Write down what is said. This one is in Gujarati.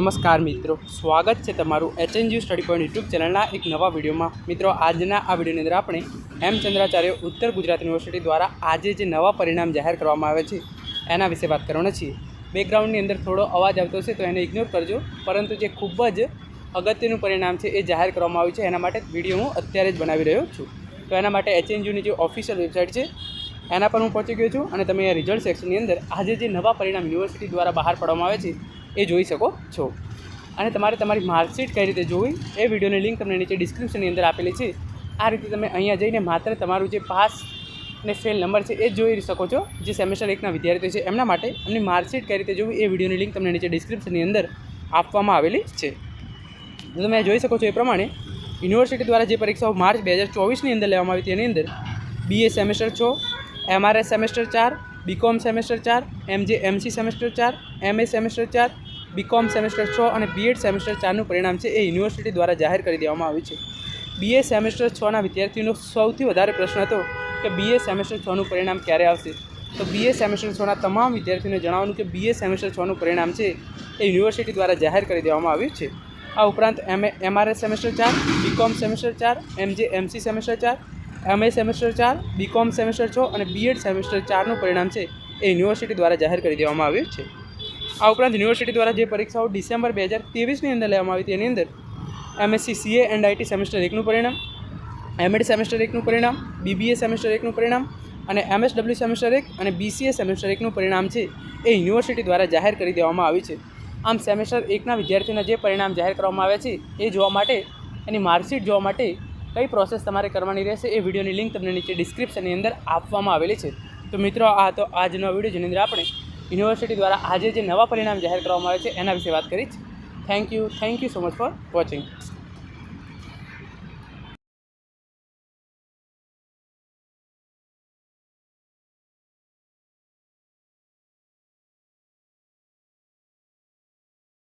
નમસ્કાર મિત્રો. સ્વાગત છે તમારું એચએનજી સ્ટડી પોઈન્ટ યુટ્યુબ ચેનલના એક નવા વિડીયોમાં. મિત્રો, આજના આ વિડીયોની અંદર આપણે એમ ચંદ્રાચાર્ય ઉત્તર ગુજરાત યુનિવર્સિટી દ્વારા આજે જે નવા પરિણામ જાહેર કરવામાં આવે છે, એના વિશે વાત કરવાના છીએ. બેકગ્રાઉન્ડની અંદર થોડો અવાજ આવતો છે તો એને ઇગ્નોર કરજો. પરંતુ જે ખૂબ જ અગત્યનું પરિણામ છે એ જાહેર કરવામાં આવ્યું છે, એના માટે વીડિયો હું અત્યારે જ બનાવી રહ્યો છું. તો એના માટે એચએનજીની જે ઓફિશિયલ વેબસાઇટ છે, એના પર હું પહોંચી ગયો છું. અને તમે રિઝલ્ટ સેક્શનની અંદર આજે જે નવા પરિણામ યુનિવર્સિટી દ્વારા બહાર પાડવામાં આવે છે એ જોઈ શકો છો. અને તમારે તમારી માર્કશીટ કઈ રીતે જોવી એ વિડીયોની લિંક તમને નીચે ડિસ્ક્રિપ્શનની અંદર આપેલી છે. આ રીતે તમે અહીંયા જઈને માત્ર તમારું જે પાસ અને ફેલ નંબર છે એ જોઈ શકો છો, જે સેમેસ્ટર એકના વિદ્યાર્થીઓ છે એમના માટે એમની માર્કશીટ કઈ રીતે જોવી એ વિડીયોની લિંક તમને નીચે ડિસ્ક્રિપ્શનની અંદર આપવામાં આવેલી છે. તમે જોઈ શકો છો એ પ્રમાણે યુનિવર્સિટી દ્વારા જે પરીક્ષાઓ માર્ચ બે હજાર ચોવીસની અંદર લેવામાં આવી હતી એની અંદર બીએ સેમેસ્ટર છ એમઆરએસ સેમેસ્ટર ચાર બીકોમ સેમેસ્ટર ચાર એમજે એમસી સેમેસ્ટર ચાર એમએ સેમેસ્ટર ચાર બીકોમ સેમેસ્ટર છ અને બીએડ સેમેસ્ટર ચારનું પરિણામ છે એ યુનિવર્સિટી દ્વારા જાહેર કરી દેવામાં આવ્યું છે. બીએ સેમેસ્ટર છના વિદ્યાર્થીઓનો સૌથી વધારે પ્રશ્ન હતો કે બીએ સેમેસ્ટર છનું પરિણામ ક્યારે આવશે? તો બીએ સેમેસ્ટર છના તમામ વિદ્યાર્થીઓને જણાવવાનું કે બીએ સેમેસ્ટર છનું પરિણામ છે એ યુનિવર્સિટી દ્વારા જાહેર કરી દેવામાં આવ્યું છે. આ ઉપરાંત એમ એમઆરએસ સેમેસ્ટર ચાર બીકોમ સેમેસ્ટર ચાર એમજે એમસી સેમેસ્ટર ચાર એમએ સેમેસ્ટર ચાર બીકોમ સેમેસ્ટર છ અને બીએડ સેમેસ્ટર ચારનું પરિણામ છે એ યુનિવર્સિટી દ્વારા જાહેર કરી દેવામાં આવ્યું છે. આ ઉપરાંત યુનિવર્સિટી દ્વારા જે પરીક્ષાઓ ડિસેમ્બર બે હજાર ત્રેવીસની અંદર લેવામાં આવી તેની અંદર MSc CA and IT semester એકનું પરિણામ એમએડ સેમેસ્ટર એકનું પરિણામ બીબીએ સેમેસ્ટર એકનું પરિણામ અને એમએસડબલ્યુ સેમેસ્ટર એક અને બીસીએ સેમેસ્ટર એકનું પરિણામ છે એ યુનિવર્સિટી દ્વારા જાહેર કરી દેવામાં આવ્યું છે. આમ સેમેસ્ટર એકના વિદ્યાર્થીઓના જે પરિણામ જાહેર કરવામાં આવ્યા છે એ જોવા માટે, એની માર્કશીટ જોવા માટે કઈ પ્રોસેસ તમારે કરવાની રહેશે એ વિડીયોની લિંક તમને નીચે ડિસ્ક્રિપ્શનની અંદર આપવામાં આવેલી છે. તો મિત્રો, આ તો આજનો વીડિયો જેની અંદર આપણે યુનિવર્સિટી દ્વારા આજે જે નવા પરિણામ જાહેર કરવામાં આવે છે, એના વિશે વાત કરી છે thank you thank you so much for watching